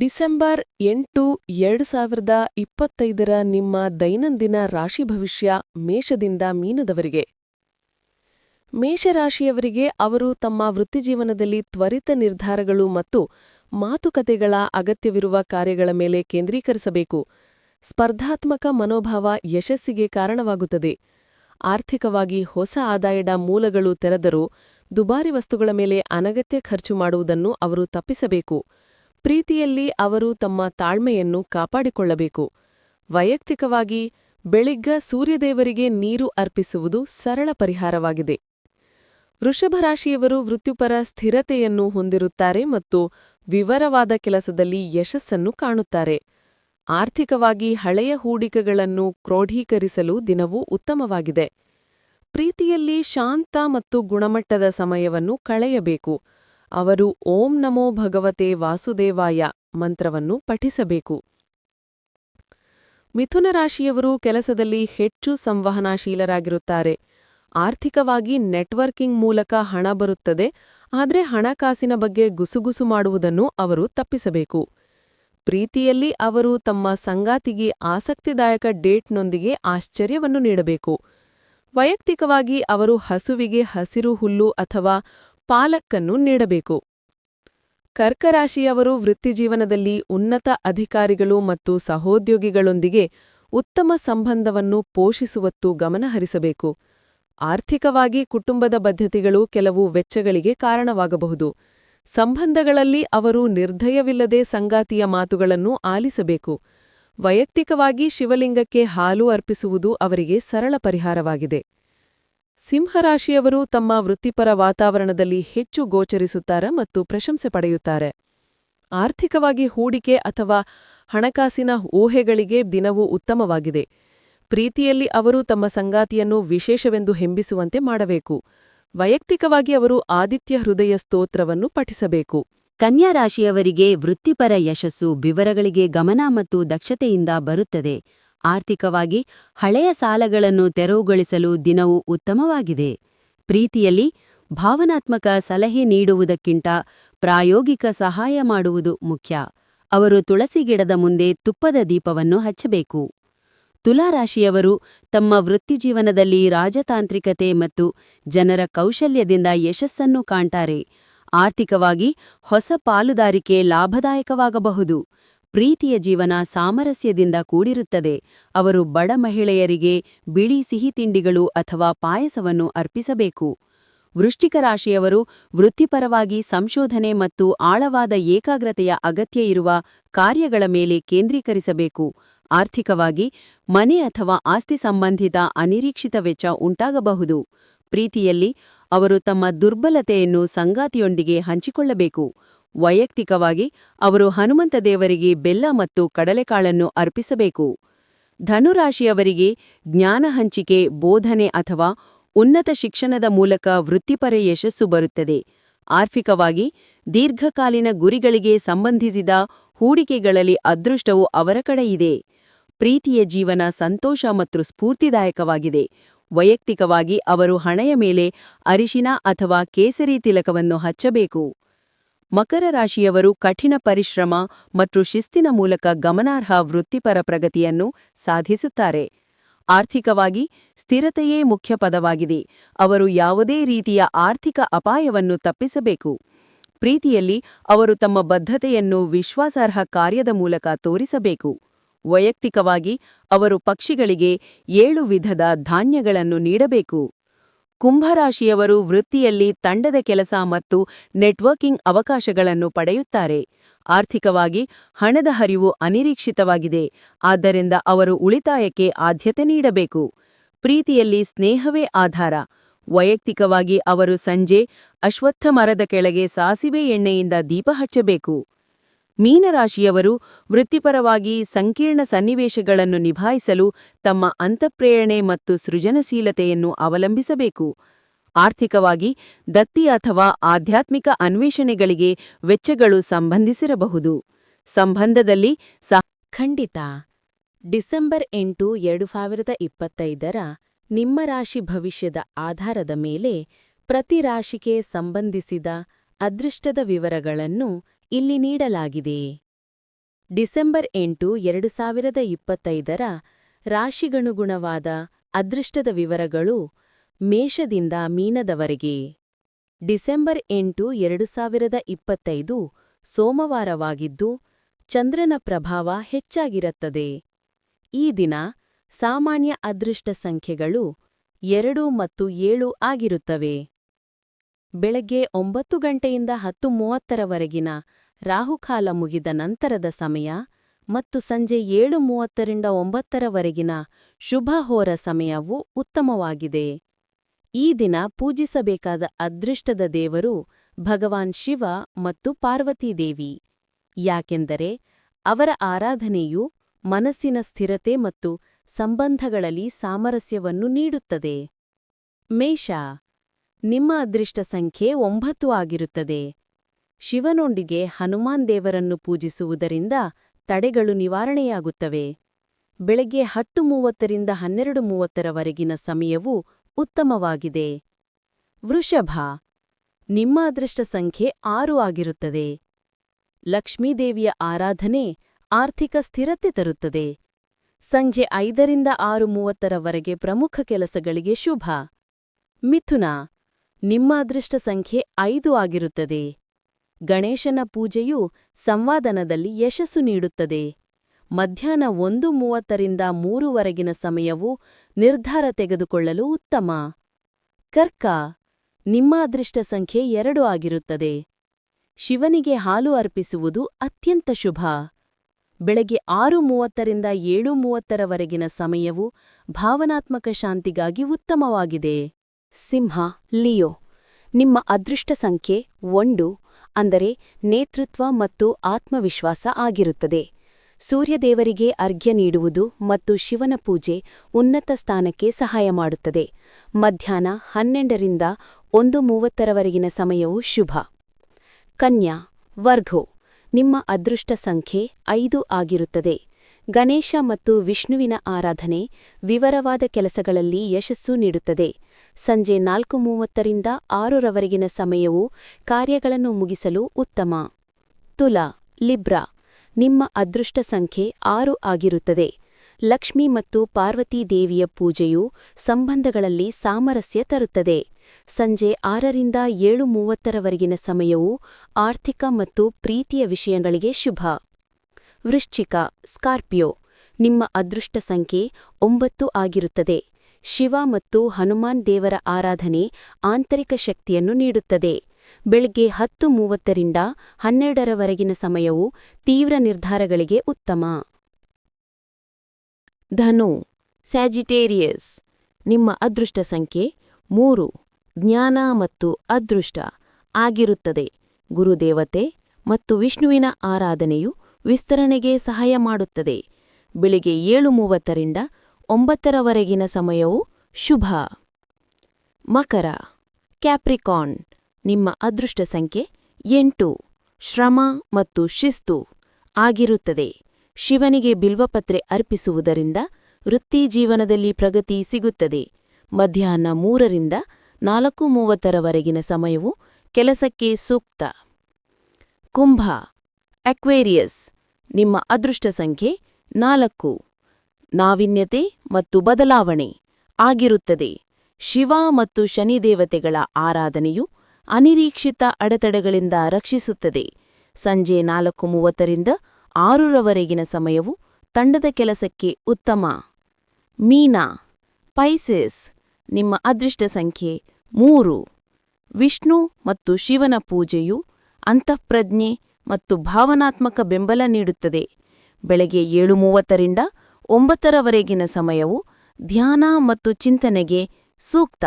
December ಎಂಟು ಎರಡು ಸಾವಿರದ ಇಪ್ಪತ್ತೈದರ ನಿಮ್ಮ ದೈನಂದಿನ ರಾಶಿ ಭವಿಷ್ಯ ಮೇಷದಿಂದ ಮೀನದವರಿಗೆ. ಮೇಷರಾಶಿಯವರಿಗೆ ಅವರು ತಮ್ಮ ವೃತ್ತಿಜೀವನದಲ್ಲಿ ತ್ವರಿತ ನಿರ್ಧಾರಗಳು ಮತ್ತು ಮಾತುಕತೆಗಳ ಅಗತ್ಯವಿರುವ ಕಾರ್ಯಗಳ ಮೇಲೆ ಕೇಂದ್ರೀಕರಿಸಬೇಕು. ಸ್ಪರ್ಧಾತ್ಮಕ ಮನೋಭಾವ ಯಶಸ್ಸಿಗೆ ಕಾರಣವಾಗುತ್ತದೆ. ಆರ್ಥಿಕವಾಗಿ ಹೊಸ ಆದಾಯದ ಮೂಲಗಳು ತೆರೆದರೂ ದುಬಾರಿ ವಸ್ತುಗಳ ಮೇಲೆ ಅನಗತ್ಯ ಖರ್ಚು ಮಾಡುವುದನ್ನು ಅವರು ತಪ್ಪಿಸಬೇಕು. ಪ್ರೀತಿಯಲ್ಲಿ ಅವರು ತಮ್ಮ ತಾಳ್ಮೆಯನ್ನು ಕಾಪಾಡಿಕೊಳ್ಳಬೇಕು. ವೈಯಕ್ತಿಕವಾಗಿ ಬೆಳಿಗ್ಗ ಸೂರ್ಯದೇವರಿಗೆ ನೀರು ಅರ್ಪಿಸುವುದು ಸರಳ ಪರಿಹಾರವಾಗಿದೆ. ವೃಷಭರಾಶಿಯವರು ವೃತ್ತಿಪರ ಸ್ಥಿರತೆಯನ್ನು ಹೊಂದಿರುತ್ತಾರೆ ಮತ್ತು ವಿವರವಾದ ಕೆಲಸದಲ್ಲಿ ಯಶಸ್ಸನ್ನು ಕಾಣುತ್ತಾರೆ. ಆರ್ಥಿಕವಾಗಿ ಹಳೆಯ ಹೂಡಿಕೆಗಳನ್ನು ಕ್ರೋಢೀಕರಿಸಲು ದಿನವೂ ಉತ್ತಮವಾಗಿದೆ. ಪ್ರೀತಿಯಲ್ಲಿ ಶಾಂತ ಮತ್ತು ಗುಣಮಟ್ಟದ ಸಮಯವನ್ನು ಕಳೆಯಬೇಕು. ಅವರು ಓಂ ನಮೋ ಭಗವತೆ ವಾಸುದೇವಾಯ ಮಂತ್ರವನ್ನು ಪಠಿಸಬೇಕು. ಮಿಥುನ ರಾಶಿಯವರು ಕೆಲಸದಲ್ಲಿ ಹೆಚ್ಚು ಸಂವಹನಾಶೀಲರಾಗಿರುತ್ತಾರೆ. ಆರ್ಥಿಕವಾಗಿ ನೆಟ್ವರ್ಕಿಂಗ್ ಮೂಲಕ ಹಣ ಬರುತ್ತದೆ, ಆದರೆ ಹಣಕಾಸಿನ ಬಗ್ಗೆ ಗುಸುಗುಸು ಮಾಡುವುದನ್ನು ಅವರು ತಪ್ಪಿಸಬೇಕು. ಪ್ರೀತಿಯಲ್ಲಿ ಅವರು ತಮ್ಮ ಸಂಗಾತಿಗೆ ಆಸಕ್ತಿದಾಯಕ ಡೇಟ್ನೊಂದಿಗೆ ಆಶ್ಚರ್ಯವನ್ನು ನೀಡಬೇಕು. ವೈಯಕ್ತಿಕವಾಗಿ ಅವರು ಹಸುವಿಗೆ ಹಸಿರು ಹುಲ್ಲು ಅಥವಾ ಪಾಲಕ್ಕನ್ನು ನೀಡಬೇಕು. ಕರ್ಕರಾಶಿಯವರು ವೃತ್ತಿಜೀವನದಲ್ಲಿ ಉನ್ನತ ಅಧಿಕಾರಿಗಳು ಮತ್ತು ಸಹೋದ್ಯೋಗಿಗಳೊಂದಿಗೆ ಉತ್ತಮ ಸಂಬಂಧವನ್ನು ಪೋಷಿಸುವತ್ತು ಗಮನಹರಿಸಬೇಕು. ಆರ್ಥಿಕವಾಗಿ ಕುಟುಂಬದ ಬದ್ಧತೆಗಳು ಕೆಲವು ವೆಚ್ಚಗಳಿಗೆ ಕಾರಣವಾಗಬಹುದು. ಸಂಬಂಧಗಳಲ್ಲಿ ಅವರು ನಿರ್ಧಯವಿಲ್ಲದೆ ಸಂಗಾತಿಯ ಮಾತುಗಳನ್ನು ಆಲಿಸಬೇಕು. ವೈಯಕ್ತಿಕವಾಗಿ ಶಿವಲಿಂಗಕ್ಕೆ ಹಾಲು ಅರ್ಪಿಸುವುದು ಅವರಿಗೆ ಸರಳ ಪರಿಹಾರವಾಗಿದೆ. ಸಿಂಹರಾಶಿಯವರು ತಮ್ಮ ವೃತ್ತಿಪರ ವಾತಾವರಣದಲ್ಲಿ ಹೆಚ್ಚು ಗೋಚರಿಸುತ್ತಾರೆ ಮತ್ತು ಪ್ರಶಂಸೆ ಪಡೆಯುತ್ತಾರೆ. ಆರ್ಥಿಕವಾಗಿ ಹೂಡಿಕೆ ಅಥವಾ ಹಣಕಾಸಿನ ಊಹೆಗಳಿಗೆ ದಿನವೂ ಉತ್ತಮವಾಗಿದೆ. ಪ್ರೀತಿಯಲ್ಲಿ ಅವರು ತಮ್ಮ ಸಂಗಾತಿಯನ್ನು ವಿಶೇಷವೆಂದು ಹೆಂಬಿಸುವಂತೆ ಮಾಡಬೇಕು. ವೈಯಕ್ತಿಕವಾಗಿ ಅವರು ಆದಿತ್ಯ ಹೃದಯ ಸ್ತೋತ್ರವನ್ನು ಪಠಿಸಬೇಕು. ಕನ್ಯಾ ರಾಶಿಯವರಿಗೆ ವೃತ್ತಿಪರ ಯಶಸ್ಸು, ವಿವರಗಳಿಗೆ ಗಮನ ಮತ್ತು ದಕ್ಷತೆಯಿಂದ ಬರುತ್ತದೆ. ಆರ್ಥಿಕವಾಗಿ ಹಳೆಯ ಸಾಲಗಳನ್ನು ತೆರವುಗೊಳಿಸಲು ದಿನವು ಉತ್ತಮವಾಗಿದೆ. ಪ್ರೀತಿಯಲ್ಲಿ ಭಾವನಾತ್ಮಕ ಸಲಹೆ ನೀಡುವುದಕ್ಕಿಂತ ಪ್ರಾಯೋಗಿಕ ಸಹಾಯ ಮಾಡುವುದು ಮುಖ್ಯ. ಅವರು ತುಳಸಿ ಗಿಡದ ಮುಂದೆ ತುಪ್ಪದ ದೀಪವನ್ನು ಹಚ್ಚಬೇಕು. ತುಲಾರಾಶಿಯವರು ತಮ್ಮ ವೃತ್ತಿಜೀವನದಲ್ಲಿ ರಾಜತಾಂತ್ರಿಕತೆ ಮತ್ತು ಜನರ ಕೌಶಲ್ಯದಿಂದ ಯಶಸ್ಸನ್ನು ಕಾಣ್ತಾರೆ. ಆರ್ಥಿಕವಾಗಿ ಹೊಸ ಪಾಲುದಾರಿಕೆ ಲಾಭದಾಯಕವಾಗಬಹುದು. ಪ್ರೀತಿಯ ಜೀವನ ಸಾಮರಸ್ಯದಿಂದ ಕೂಡಿರುತ್ತದೆ. ಅವರು ಬಡ ಮಹಿಳೆಯರಿಗೆ ಬಿಳಿ ಸಿಹಿ ತಿಂಡಿಗಳು ಅಥವಾ ಪಾಯಸವನ್ನು ಅರ್ಪಿಸಬೇಕು. ವೃಶ್ಚಿಕ ರಾಶಿಯವರು ವೃತ್ತಿಪರವಾಗಿ ಸಂಶೋಧನೆ ಮತ್ತು ಆಳವಾದ ಏಕಾಗ್ರತೆಯ ಅಗತ್ಯ ಇರುವ ಕಾರ್ಯಗಳ ಮೇಲೆ ಕೇಂದ್ರೀಕರಿಸಬೇಕು. ಆರ್ಥಿಕವಾಗಿ ಮನೆ ಅಥವಾ ಆಸ್ತಿ ಸಂಬಂಧಿತ ಅನಿರೀಕ್ಷಿತ ವೆಚ್ಚ ಉಂಟಾಗಬಹುದು. ಪ್ರೀತಿಯಲ್ಲಿ ಅವರು ತಮ್ಮ ದುರ್ಬಲತೆಯನ್ನು ಸಂಗಾತಿಯೊಂದಿಗೆ ಹಂಚಿಕೊಳ್ಳಬೇಕು. ವೈಯಕ್ತಿಕವಾಗಿ ಅವರು ಹನುಮಂತ ದೇವರಿಗೆ ಬೆಲ್ಲ ಮತ್ತು ಕಡಲೆಕಾಳನ್ನು ಅರ್ಪಿಸಬೇಕು. ಧನುರಾಶಿಯವರಿಗೆ ಜ್ಞಾನ ಹಂಚಿಕೆ, ಬೋಧನೆ ಅಥವಾ ಉನ್ನತ ಶಿಕ್ಷಣದ ಮೂಲಕ ವೃತ್ತಿಪರ ಯಶಸ್ಸು ಬರುತ್ತದೆ. ಆರ್ಥಿಕವಾಗಿ ದೀರ್ಘಕಾಲೀನ ಗುರಿಗಳಿಗೆ ಸಂಬಂಧಿಸಿದ ಹೂಡಿಕೆಗಳಲ್ಲಿ ಅದೃಷ್ಟವು ಅವರ ಕಡೆ ಇದೆ. ಪ್ರೀತಿಯ ಜೀವನ ಸಂತೋಷ ಮತ್ತು ಸ್ಫೂರ್ತಿದಾಯಕವಾಗಿದೆ. ವೈಯಕ್ತಿಕವಾಗಿ ಅವರು ಹಣೆಯ ಮೇಲೆ ಅರಿಶಿನ ಅಥವಾ ಕೇಸರಿ ತಿಲಕವನ್ನು ಹಚ್ಚಬೇಕು. ಮಕರ ರಾಶಿಯವರು ಕಠಿಣ ಪರಿಶ್ರಮ ಮತ್ತು ಶಿಸ್ತಿನ ಮೂಲಕ ಗಮನಾರ್ಹ ವೃತ್ತಿಪರ ಪ್ರಗತಿಯನ್ನು ಸಾಧಿಸುತ್ತಾರೆ. ಆರ್ಥಿಕವಾಗಿ ಸ್ಥಿರತೆಯೇ ಮುಖ್ಯ ಪದವಾಗಿದೆ. ಅವರು ಯಾವುದೇ ರೀತಿಯ ಆರ್ಥಿಕ ಅಪಾಯವನ್ನು ತಪ್ಪಿಸಬೇಕು. ಪ್ರೀತಿಯಲ್ಲಿ ಅವರು ತಮ್ಮ ಬದ್ಧತೆಯನ್ನು ವಿಶ್ವಾಸಾರ್ಹ ಕಾರ್ಯದ ಮೂಲಕ ತೋರಿಸಬೇಕು. ವೈಯಕ್ತಿಕವಾಗಿ ಅವರು ಪಕ್ಷಿಗಳಿಗೆ ಏಳು ವಿಧದ ಧಾನ್ಯಗಳನ್ನು ನೀಡಬೇಕು. ಕುಂಭರಾಶಿಯವರು ವೃತ್ತಿಯಲ್ಲಿ ತಂಡದ ಕೆಲಸ ಮತ್ತು ನೆಟ್ವರ್ಕಿಂಗ್ ಅವಕಾಶಗಳನ್ನು ಪಡೆಯುತ್ತಾರೆ. ಆರ್ಥಿಕವಾಗಿ ಹಣದ ಹರಿವು ಅನಿರೀಕ್ಷಿತವಾಗಿದೆ. ಆದ್ದರಿಂದ ಅವರು ಉಳಿತಾಯಕ್ಕೆ ಆದ್ಯತೆ ನೀಡಬೇಕು. ಪ್ರೀತಿಯಲ್ಲಿ ಸ್ನೇಹವೇ ಆಧಾರ. ವೈಯಕ್ತಿಕವಾಗಿ ಅವರು ಸಂಜೆ ಅಶ್ವತ್ಥ ಮರದ ಕೆಳಗೆ ಸಾಸಿವೆ ಎಣ್ಣೆಯಿಂದ ದೀಪ ಹಚ್ಚಬೇಕು. ಮೀನರಾಶಿಯವರು ವೃತ್ತಿಪರವಾಗಿ ಸಂಕೀರ್ಣ ಸನ್ನಿವೇಶಗಳನ್ನು ನಿಭಾಯಿಸಲು ತಮ್ಮ ಅಂತಃಪ್ರೇರಣೆ ಮತ್ತು ಸೃಜನಶೀಲತೆಯನ್ನು ಅವಲಂಬಿಸಬೇಕು. ಆರ್ಥಿಕವಾಗಿ ದತ್ತಿ ಅಥವಾ ಆಧ್ಯಾತ್ಮಿಕ ಅನ್ವೇಷಣೆಗಳಿಗೆ ವೆಚ್ಚಗಳು ಸಂಬಂಧಿಸಿರಬಹುದು. ಸಂಬಂಧದಲ್ಲಿ ಖಂಡಿತ. ಡಿಸೆಂಬರ್ ಎಂಟು, ಎರಡು ಸಾವಿರದ ಇಪ್ಪತ್ತೈದರ ನಿಮ್ಮ ರಾಶಿ ಭವಿಷ್ಯದ ಆಧಾರದ ಮೇಲೆ ಪ್ರತಿ ರಾಶಿಗೆ ಸಂಬಂಧಿಸಿದ ಅದೃಷ್ಟದ ವಿವರಗಳನ್ನು ಇಲ್ಲಿ ನೀಡಲಾಗಿದೆ. ಡಿಸೆಂಬರ್ ಎಂಟು, ಎರಡು ಸಾವಿರದ ಇಪ್ಪತ್ತೈದರ ರಾಶಿಗನುಗುಣವಾದ ಅದೃಷ್ಟದ ವಿವರಗಳು ಮೇಷದಿಂದ ಮೀನದವರೆಗೆ. ಡಿಸೆಂಬರ್ ಎಂಟು, ಎರಡು ಸಾವಿರದ ಇಪ್ಪತ್ತೈದು ಸೋಮವಾರವಾಗಿದ್ದು ಚಂದ್ರನ ಪ್ರಭಾವ ಹೆಚ್ಚಾಗಿರುತ್ತದೆ. ಈ ದಿನ ಸಾಮಾನ್ಯ ಅದೃಷ್ಟ ಸಂಖ್ಯೆಗಳು ಎರಡು ಮತ್ತು ಏಳು ಆಗಿರುತ್ತವೆ. ಬೆಳಗ್ಗೆ ಒಂಬತ್ತು ಗಂಟೆಯಿಂದ ಹತ್ತು ಮೂವತ್ತರವರೆಗಿನ ರಾಹುಕಾಲ ಮುಗಿದ ನಂತರದ ಸಮಯ ಮತ್ತು ಸಂಜೆ ಏಳು ಮೂವತ್ತರಿಂದ ಒಂಬತ್ತರವರೆಗಿನ ಶುಭಹೋರ ಸಮಯವು ಉತ್ತಮವಾಗಿದೆ. ಈ ದಿನ ಪೂಜಿಸಬೇಕಾದ ಅದೃಷ್ಟದ ದೇವರು ಭಗವಾನ್ ಶಿವ ಮತ್ತು ಪಾರ್ವತೀದೇವಿ ಯಾಕೆಂದರೆ ಅವರ ಆರಾಧನೆಯು ಮನಸ್ಸಿನ ಸ್ಥಿರತೆ ಮತ್ತು ಸಂಬಂಧಗಳಲ್ಲಿ ಸಾಮರಸ್ಯವನ್ನು ನೀಡುತ್ತದೆ. ಮೇಷ ನಿಮ್ಮ ಅದೃಷ್ಟ ಸಂಖ್ಯೆ ಒಂಬತ್ತು ಆಗಿರುತ್ತದೆ. ಶಿವನೊಂದಿಗೆ ಹನುಮಾನ್ ದೇವರನ್ನು ಪೂಜಿಸುವುದರಿಂದ ತಡೆಗಳು ನಿವಾರಣೆಯಾಗುತ್ತವೆ. ಬೆಳಗ್ಗೆ ಹತ್ತು ಮೂವತ್ತರಿಂದ ಹನ್ನೆರಡು ಮೂವತ್ತರವರೆಗಿನ ಸಮಯವು ಉತ್ತಮವಾಗಿದೆ. ವೃಷಭ, ನಿಮ್ಮ ಅದೃಷ್ಟ ಸಂಖ್ಯೆ ಆರು ಆಗಿರುತ್ತದೆ. ಲಕ್ಷ್ಮೀದೇವಿಯ ಆರಾಧನೆ ಆರ್ಥಿಕ ಸ್ಥಿರತೆ ತರುತ್ತದೆ. ಸಂಜೆ ಐದರಿಂದ ಆರು ಮೂವತ್ತರವರೆಗೆ ಪ್ರಮುಖ ಕೆಲಸಗಳಿಗೆ ಶುಭ. ಮಿಥುನ ನಿಮ್ಮ ಅದೃಷ್ಟ ಸಂಖ್ಯೆ ಐದು ಆಗಿರುತ್ತದೆ. ಗಣೇಶನ ಪೂಜೆಯು ಸಂವಾದನದಲ್ಲಿ ಯಶಸ್ಸು ನೀಡುತ್ತದೆ. ಮಧ್ಯಾಹ್ನ ಒಂದು ಮೂವತ್ತರಿಂದ ಮೂರುವರೆಗಿನ ಸಮಯವು ನಿರ್ಧಾರ ತೆಗೆದುಕೊಳ್ಳಲು ಉತ್ತಮ. ಕರ್ಕ, ನಿಮ್ಮ ಅದೃಷ್ಟ ಸಂಖ್ಯೆ ಎರಡು ಆಗಿರುತ್ತದೆ. ಶಿವನಿಗೆ ಹಾಲು ಅರ್ಪಿಸುವುದು ಅತ್ಯಂತ ಶುಭ. ಬೆಳಗ್ಗೆ ಆರು ಮೂವತ್ತರಿಂದ ಏಳು ಮೂವತ್ತರವರೆಗಿನ ಸಮಯವು ಭಾವನಾತ್ಮಕ ಶಾಂತಿಗಾಗಿ ಉತ್ತಮವಾಗಿದೆ. ಸಿಂಹ, ಲಿಯೋ. ನಿಮ್ಮ ಅದೃಷ್ಟ ಸಂಖ್ಯೆ ಒಂದು ಅಂದರೆ ನೇತೃತ್ವ ಮತ್ತು ಆತ್ಮವಿಶ್ವಾಸ ಆಗಿರುತ್ತದೆ. ಸೂರ್ಯದೇವರಿಗೆ ಅರ್ಘ್ಯ ನೀಡುವುದು ಮತ್ತು ಶಿವನ ಪೂಜೆ ಉನ್ನತ ಸ್ಥಾನಕ್ಕೆ ಸಹಾಯ ಮಾಡುತ್ತದೆ. ಮಧ್ಯಾಹ್ನ ಹನ್ನೆರಡರಿಂದ ಒಂದು ಮೂವತ್ತರವರೆಗಿನ ಸಮಯವು ಶುಭ. ಕನ್ಯಾ, ವರ್ಘೋ. ನಿಮ್ಮ ಅದೃಷ್ಟ ಸಂಖ್ಯೆ ಐದು ಆಗಿರುತ್ತದೆ. ಗಣೇಶ ಮತ್ತು ವಿಷ್ಣುವಿನ ಆರಾಧನೆ ವಿವರವಾದ ಕೆಲಸಗಳಲ್ಲಿ ಯಶಸ್ಸು ನೀಡುತ್ತದೆ. ಸಂಜೆ ನಾಲ್ಕು ಮೂವತ್ತರಿಂದ ಆರರವರೆಗಿನ ಸಮಯವು ಕಾರ್ಯಗಳನ್ನು ಮುಗಿಸಲು ಉತ್ತಮ. ತುಲಾ, ಲಿಬ್ರಾ. ನಿಮ್ಮ ಅದೃಷ್ಟ ಸಂಖ್ಯೆ ಆರು ಆಗಿರುತ್ತದೆ. ಲಕ್ಷ್ಮಿ ಮತ್ತು ಪಾರ್ವತಿ ದೇವಿಯ ಪೂಜೆಯು ಸಂಬಂಧಗಳಲ್ಲಿ ಸಾಮರಸ್ಯ ತರುತ್ತದೆ. ಸಂಜೆ ಆರರಿಂದ ಏಳು ಮೂವತ್ತರವರೆಗಿನ ಸಮಯವು ಆರ್ಥಿಕ ಮತ್ತು ಪ್ರೀತಿಯ ವಿಷಯಗಳಿಗೆ ಶುಭ. ವೃಶ್ಚಿಕ, ಸ್ಕಾರ್ಪಿಯೋ. ನಿಮ್ಮ ಅದೃಷ್ಟ ಸಂಖ್ಯೆ ಒಂಬತ್ತು ಆಗಿರುತ್ತದೆ. ಶಿವ ಮತ್ತು ಹನುಮಾನ್ ದೇವರ ಆರಾಧನೆ ಆಂತರಿಕ ಶಕ್ತಿಯನ್ನು ನೀಡುತ್ತದೆ. ಬೆಳಗ್ಗೆ ಹತ್ತು ಮೂವತ್ತರಿಂದ ಹನ್ನೆರಡರವರೆಗಿನ ಸಮಯವು ತೀವ್ರ ನಿರ್ಧಾರಗಳಿಗೆ ಉತ್ತಮ. ಧನು ಸ್ಯಾಜಿಟೇರಿಯಸ್ ನಿಮ್ಮ ಅದೃಷ್ಟ ಸಂಖ್ಯೆ ಮೂರು, ಜ್ಞಾನ ಮತ್ತು ಅದೃಷ್ಟ ಆಗಿರುತ್ತದೆ. ಗುರುದೇವತೆ ಮತ್ತು ವಿಷ್ಣುವಿನ ಆರಾಧನೆಯು ವಿಸ್ತರಣೆಗೆ ಸಹಾಯ ಮಾಡುತ್ತದೆ. ಬೆಳಿಗ್ಗೆ ಏಳು ಮೂವತ್ತರಿಂದ ಒಂಬತ್ತರವರೆಗಿನ ಸಮಯವು ಶುಭ. ಮಕರ ಕ್ಯಾಪ್ರಿಕಾನ್ ನಿಮ್ಮ ಅದೃಷ್ಟ ಸಂಖ್ಯೆ ಎಂಟು. ಶ್ರಮ ಮತ್ತು ಶಿಸ್ತು ಆಗಿರುತ್ತದೆ. ಶಿವನಿಗೆ ಬಿಲ್ವಪತ್ರೆ ಅರ್ಪಿಸುವುದರಿಂದ ವೃತ್ತಿ ಜೀವನದಲ್ಲಿ ಪ್ರಗತಿ ಸಿಗುತ್ತದೆ. ಮಧ್ಯಾಹ್ನ ಮೂರರಿಂದ ನಾಲ್ಕು ಮೂವತ್ತರವರೆಗಿನ ಸಮಯವು ಕೆಲಸಕ್ಕೆ ಸೂಕ್ತ. ಕುಂಭ, ಅಕ್ವೇರಿಯಸ್, ನಿಮ್ಮ ಅದೃಷ್ಟ ಸಂಖ್ಯೆ ನಾಲ್ಕು. ನಾವಿನ್ಯತೆ ಮತ್ತು ಬದಲಾವಣೆ ಆಗಿರುತ್ತದೆ. ಶಿವ ಮತ್ತು ಶನಿದೇವತೆಗಳ ಆರಾಧನೆಯು ಅನಿರೀಕ್ಷಿತ ಅಡೆತಡೆಗಳಿಂದ ರಕ್ಷಿಸುತ್ತದೆ. ಸಂಜೆ ನಾಲ್ಕು ಮೂವತ್ತರಿಂದ ಆರರವರೆಗಿನ ಸಮಯವು ತಂಡದ ಕೆಲಸಕ್ಕೆ ಉತ್ತಮ. ಮೀನಾ, ಪೈಸೆಸ್, ನಿಮ್ಮ ಅದೃಷ್ಟ ಸಂಖ್ಯೆ ಮೂರು. ವಿಷ್ಣು ಮತ್ತು ಶಿವನ ಪೂಜೆಯು ಅಂತಃಪ್ರಜ್ಞೆ ಮತ್ತು ಭಾವನಾತ್ಮಕ ಬೆಂಬಲ ನೀಡುತ್ತದೆ. ಬೆಳಗ್ಗೆ ಏಳು ಮೂವತ್ತರಿಂದ ಒಂಬತ್ತರವರೆಗಿನ ಸಮಯವು ಧ್ಯಾನ ಮತ್ತು ಚಿಂತನೆಗೆ ಸೂಕ್ತ.